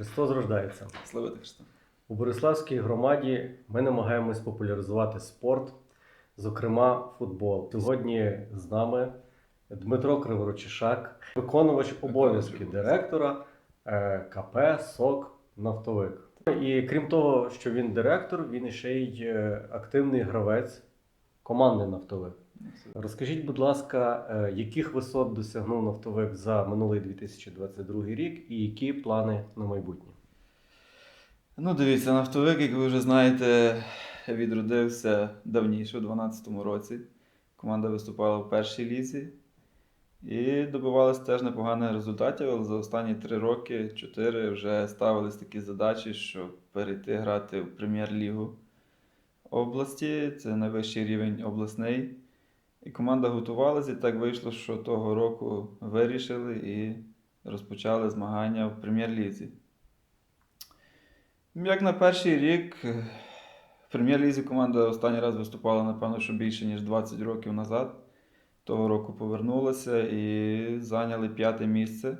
Христос рождається. Слава Христу. У Бориславській громаді ми намагаємось популяризувати спорт, зокрема футбол. Сьогодні з нами Дмитро Криворочишак, виконувач обов'язків директора е, КП СОК Нафтовик. І крім того, що він директор, він ще й е, активний гравець команди Нафтовик. Розкажіть, будь ласка, е, яких висот досягнув нафтовик за минулий 2022 рік і які плани на майбутнє? Ну, дивіться, нафтовик, як ви вже знаєте, відродився давніше, у 2012 році. Команда виступала в першій лізі і добивалася теж непоганих результатів, але за останні три роки, чотири вже ставились такі задачі, щоб перейти грати в прем'єр-лігу області. Це найвищий рівень обласний. І команда готувалася, і так вийшло, що того року вирішили і розпочали змагання в прем'єр-лізі. Як на перший рік, в прем'єр-лізі команда останній раз виступала, напевно, що більше, ніж 20 років назад. Того року повернулася і зайняли п'яте місце.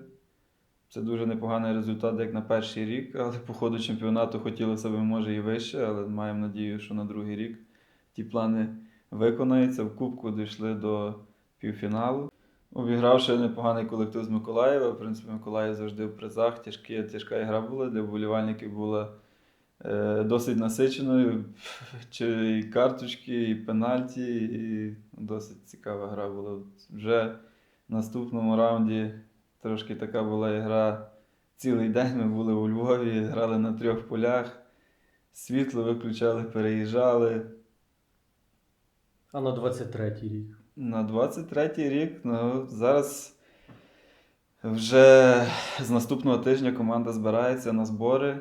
Це дуже непоганий результат, як на перший рік, але по ходу чемпіонату хотілося б, може, і вище, але маємо надію, що на другий рік ті плани виконаються. В Кубку дійшли до півфіналу. Обігравши непоганий колектив з Миколаєва. В принципі, Миколаїв завжди в призах. Тяжкі, тяжка гра була для вболівальників була е, досить насиченою. Чи і карточки, і пенальті, і досить цікава гра була. Вже в наступному раунді трошки така була гра. Цілий день ми були у Львові, грали на трьох полях, світло виключали, переїжджали. А на 23-й рік. На 23-й рік, ну, зараз вже з наступного тижня команда збирається на збори.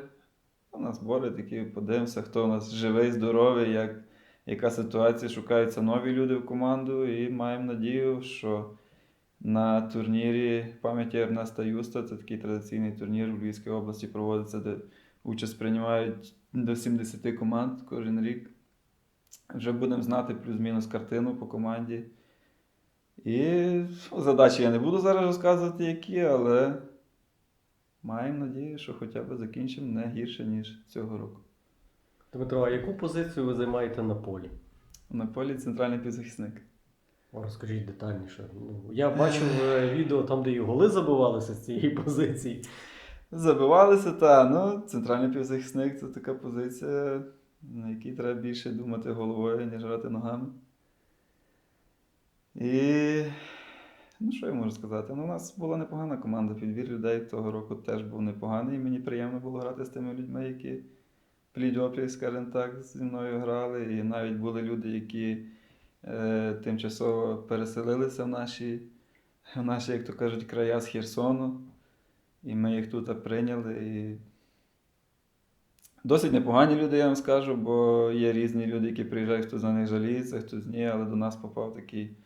На збори такі подивимося, хто у нас живий, здоровий, як, яка ситуація, шукаються нові люди в команду. І маємо надію, що на турнірі пам'яті Ернеста Юста, це такий традиційний турнір у Львівській області проводиться, де участь приймають до 70 команд кожен рік. Вже будемо знати плюс-мінус картину по команді. І ну, задачі я не буду зараз розказувати, які, але маємо надію, що хоча б закінчимо не гірше, ніж цього року. Дмитро, а яку позицію ви займаєте на полі? На полі центральний півзахисник. Розкажіть детальніше. Ну, я бачив е, відео там, де і голи забивалися з цієї позиції. Забивалися, та ну, центральний півзахисник це така позиція, на якій треба більше думати головою, ніж грати ногами. І ну, що я можу сказати? Ну, у нас була непогана команда, підбір людей того року теж був непоганий. І мені приємно було грати з тими людьми, які плідь скажімо так, зі мною грали. І навіть були люди, які е, тимчасово переселилися в наші, в наші, як то кажуть, края з Херсону. І ми їх тут прийняли. І... Досить непогані люди, я вам скажу, бо є різні люди, які приїжджають, хто за них жаліється, хтось ні, але до нас попав такий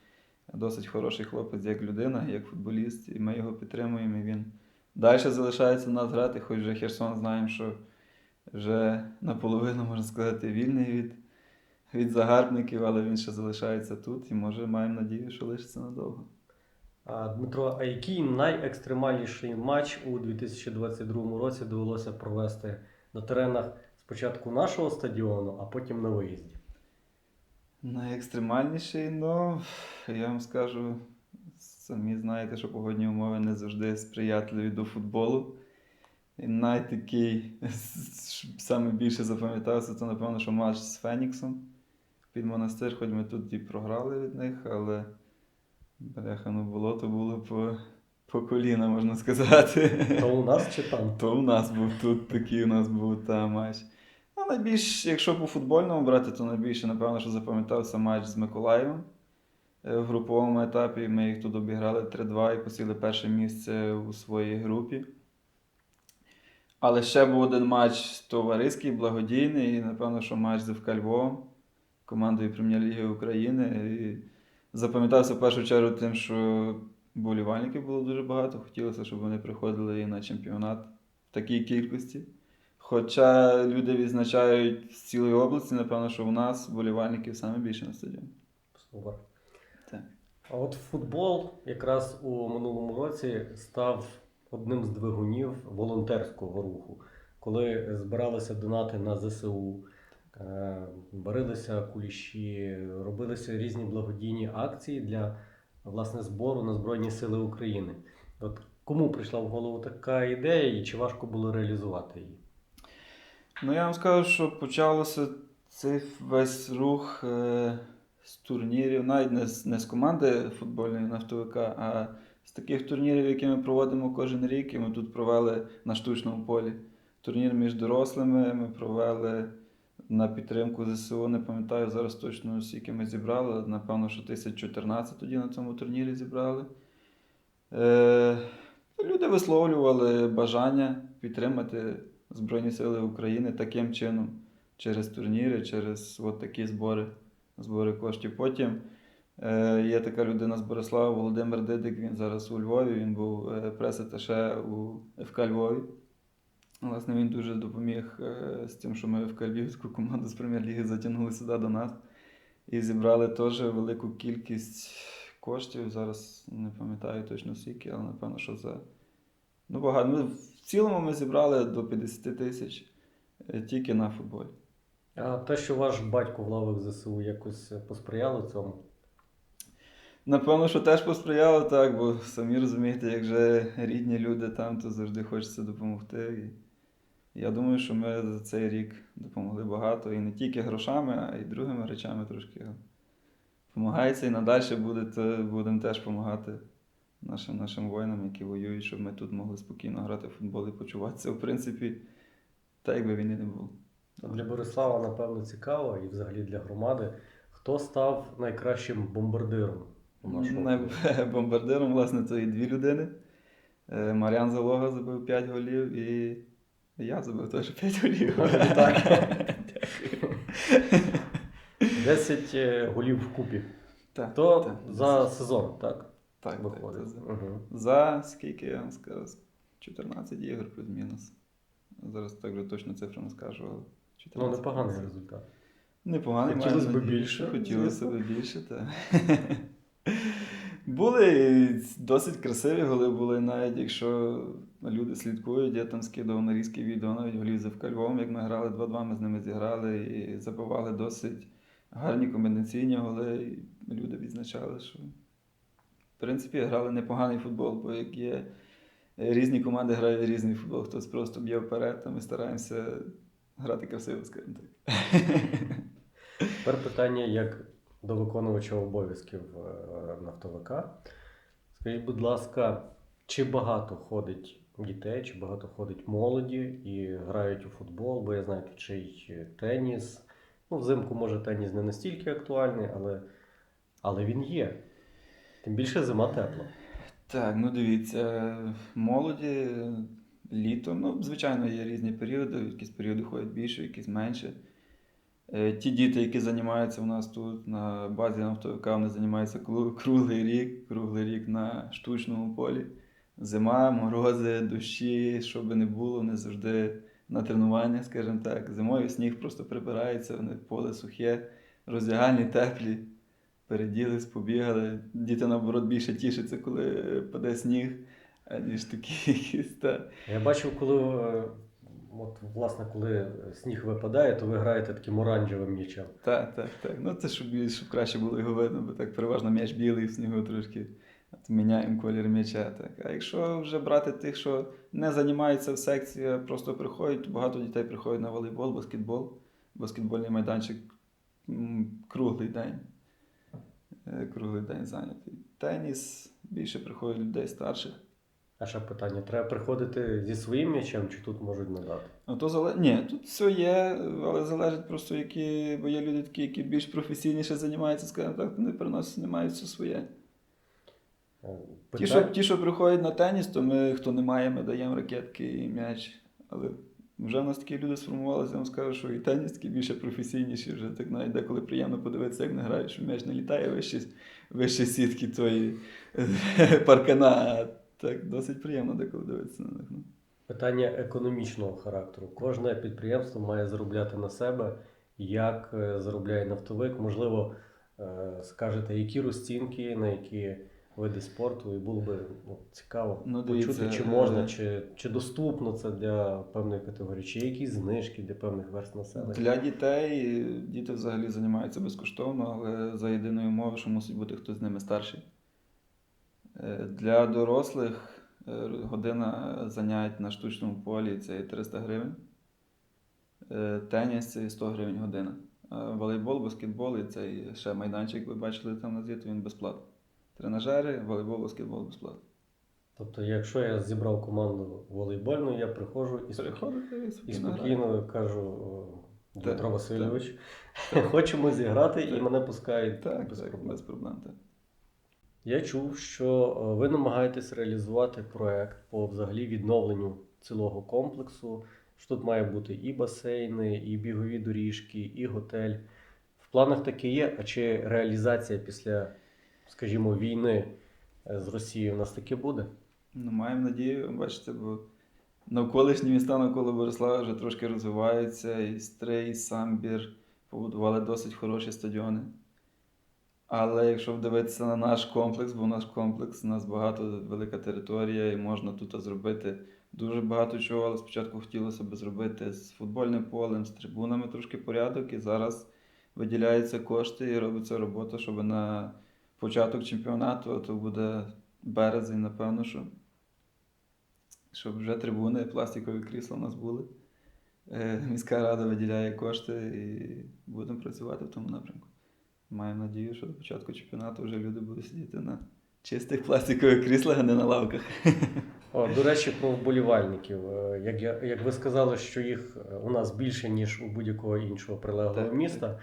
досить хороший хлопець, як людина, як футболіст, і ми його підтримуємо. І він далі залишається в нас грати, хоч вже Херсон знаємо, що вже наполовину, можна сказати, вільний від, від загарбників, але він ще залишається тут і може маємо надію, що лишиться надовго. А, Дмитро, а який найекстремальніший матч у 2022 році довелося провести на теренах спочатку нашого стадіону, а потім на виїзді? Найекстремальніший, ну, я вам скажу, самі знаєте, що погодні умови не завжди сприятливі до футболу. І найтакий саме більше запам'ятався, це, напевно, що матч з Феніксом під монастир, хоч ми тут і програли від них, але бляха, ну болото було по, по коліна, можна сказати. То у нас чи там? То у нас був тут такий у нас був та матч. Ну, найбільш, якщо по футбольному брати, то найбільше, напевно, що запам'ятався матч з Миколаєвом. Е, В груповому етапі ми їх тут обіграли 3-2 і посіли перше місце у своїй групі. Але ще був один матч товариський, благодійний, і, напевно, що матч з ФК Львовом, командою Прем'єр-ліги України. І запам'ятався в першу чергу тим, що болівальників було дуже багато. Хотілося, щоб вони приходили і на чемпіонат в такій кількості. Хоча люди відзначають з цілої області, напевно, що у нас болівальників саме більше на стадіоні. Супер. Так. А от футбол якраз у минулому році став одним з двигунів волонтерського руху, коли збиралися донати на ЗСУ, е, варилися куліші, робилися різні благодійні акції для власне збору на Збройні Сили України. От кому прийшла в голову така ідея і чи важко було реалізувати її? Ну, я вам скажу, що почалося цей весь рух е, з турнірів, навіть не з, не з команди футбольної нафтовика, а з таких турнірів, які ми проводимо кожен рік, і ми тут провели на штучному полі. Турнір між дорослими ми провели на підтримку ЗСУ. Не пам'ятаю зараз точно, скільки ми зібрали. Напевно, що 1014 тоді на цьому турнірі зібрали. Е, люди висловлювали бажання підтримати Збройні Сили України таким чином, через турніри, через от такі збори, збори коштів. Потім е, є така людина з Борислава Володимир Дидик, він зараз у Львові, він був е, прес-аташе у ФК Львові. Власне, він дуже допоміг е, з тим, що ми ФК Львівську команду з прем'єр-ліги затягнули сюди до нас і зібрали теж велику кількість коштів. Зараз не пам'ятаю точно скільки, але напевно, що за. Ну, багато. Ми, в цілому ми зібрали до 50 тисяч е, тільки на футболі. А те, що ваш батько в лавах ЗСУ якось посприяло цьому? Напевно, що теж посприяло так, бо самі розумієте, як же рідні люди там, то завжди хочеться допомогти. Я думаю, що ми за цей рік допомогли багато і не тільки грошами, а й другими речами трошки. Помагається і надалі буде, будемо теж допомагати нашим, нашим воїнам, які воюють, щоб ми тут могли спокійно грати в футбол і почуватися, в принципі, так, якби війни не було. Для Борислава, напевно, цікаво, і взагалі для громади. Хто став найкращим бомбардиром у нашому Най- Бомбардиром, власне, то і дві людини. Е, Мар'ян Залога забив 5 голів і я забив теж 5 голів. Так. 10 е, голів в купі. Так, То так, за сезон, так? так, так, Виходить. за- Угу. За скільки я вам скажу? 14 ігор плюс-мінус. Зараз так вже точно цифру не скажу, Ну, непоганий результат. Непоганий. Хотілося б більше, Хотілося б більше, так. Були досить красиві голи, були навіть якщо люди слідкують, я там скидав нарізки відео, навіть голів за Львовом, як ми грали 2-2, ми з ними зіграли і забивали досить гарні комбінаційні голи. І люди відзначали, що в принципі грали непоганий футбол, бо як є різні команди грають різний футбол, хтось просто б'є вперед, а ми стараємося грати красиво, скажімо так. Тепер питання як до виконувача обов'язків е, нафтовика. Скажіть, будь ласка, чи багато ходить дітей, чи багато ходить молоді і грають у футбол, бо я знаю, ще й теніс. Ну, взимку, може, теніс не настільки актуальний, але, але він є. Тим більше зима тепла. Так, ну дивіться, молоді літом, ну, звичайно, є різні періоди, якісь періоди ходять більше, якісь менше. Е, Ті діти, які займаються у нас тут на базі нафтовика, вони займаються круглий рік, круглий рік на штучному полі. Зима, морози, дощі, що би не було, вони завжди на тренуваннях, скажімо так. Зимою сніг просто прибирається, вони поле сухе, роздягальні теплі. Переділись, побігали. Діти, наоборот, більше тішаться, коли паде сніг, аніж такі якісь. Я бачив, коли, е, от, власне, коли сніг випадає, то ви граєте таким оранжевим м'ячем. Так, так, так. Ну це щоб, щоб краще було його видно, бо так переважно м'яч білий в снігу трошки. От міняємо колір м'яча. Так. А якщо вже брати тих, що не займаються в секції, а просто приходять, то багато дітей приходять на волейбол, баскетбол. Баскетбольний майданчик круглий день. Е, Круглий день зайнятий. Теніс більше приходить людей старших. А ще питання: треба приходити зі своїм м'ячем, чи тут можуть надати? Ну, то зале... Ні, тут все є, але залежить просто, які, бо є люди такі, які більш професійніше займаються, скажімо так, вони приносять, не мають все своє. Е, Ті, що, ті, що приходять на теніс, то ми, хто не має, ми даємо ракетки і м'яч. Але вже в нас такі люди сформувалися, я вам скажу, що і теніс такі більше професійніші, вже так навіть деколи приємно подивитися, як грають, що м'яч не літає вище, вище сітки тої паркана. Так, досить приємно деколи дивитися на них. ну. Питання економічного характеру. Кожне підприємство має заробляти на себе. Як е, заробляє нафтовик? Можливо, е, скажете, які розцінки, на які види спорту, і було би ну, цікаво Ну, почути, дивіться, чи е, можна, чи, чи доступно це для певної категорії, чи є якісь знижки для певних верст населення. Для дітей діти взагалі займаються безкоштовно, але за єдиною умовою, що мусить бути хтось з ними старший. Е, Для дорослих е, година занять на штучному полі це 300 гривень. Е, Теніс це 100 гривень година. Волейбол, баскетбол і цей ще майданчик, ви бачили там на звіту, він безплатний. Тренажери, волейбол, баскетбол безплатно. Тобто, якщо я зібрав команду волейбольну, я приходжу і, спокій- Переходите і спокійно кажу Дмитро Васильович, хочемо зіграти, і мене пускають Так, без так, проблем. без проблем. Так. Я чув, що е, ви намагаєтесь реалізувати проект по взагалі відновленню цілого комплексу. Що тут має бути і басейни, і бігові доріжки, і готель. В планах таке є, а чи реалізація після, скажімо, війни е, з Росією у нас таке буде? Ну, маємо надію, бачите, бо навколишні міста навколо Борислава вже трошки розвиваються, і Стрий, і Самбір побудували досить хороші стадіони. Але якщо дивитися на наш комплекс, бо наш комплекс, у нас багато велика територія, і можна тут зробити дуже багато чого, але спочатку хотілося б зробити з футбольним полем, з трибунами трошки порядок, і зараз виділяються кошти і робиться робота, щоб на початок чемпіонату, а то буде березень, напевно, що щоб вже трибуни, пластикові крісла у нас були. Е, Міська рада виділяє кошти і будемо працювати в тому напрямку. Маємо надію, що до початку чемпіонату вже люди будуть сидіти на чистих пластикових кріслах, а не на лавках. О, до речі, про вболівальників. Е, Як, я, як ви сказали, що їх е, у нас більше, ніж у будь-якого іншого прилеглого Так, міста.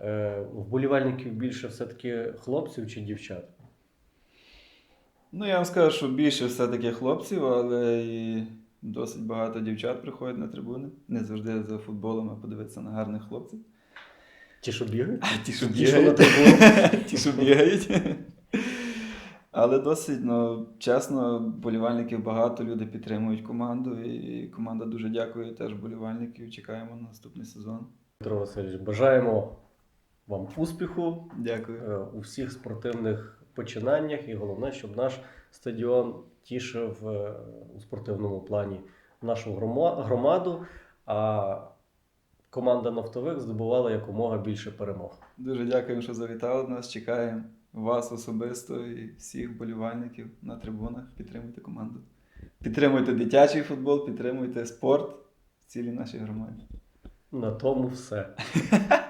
Е, Вболівальників більше все-таки хлопців чи дівчат? Ну, я вам скажу, що більше все-таки хлопців, але і досить багато дівчат приходять на трибуни. Не завжди за футболом, а подивитися на гарних хлопців. Ті, що бігають? Ті, що Ті, бігають. Ті, що бігають. Але досить, ну, чесно, болівальників багато, люди підтримують команду, і команда дуже дякує теж болівальників. Чекаємо на наступний сезон. Петро Васильович, бажаємо вам успіху Дякую. е, у всіх спортивних починаннях, і головне, щоб наш стадіон тішив е, у спортивному плані нашу громаду, а команда нафтових здобувала якомога більше перемог. Дуже дякуємо, що завітали нас. Чекаємо вас особисто і всіх болівальників на трибунах. Підтримуйте команду. Підтримуйте дитячий футбол, підтримуйте спорт в цілій нашій громаді. На тому все.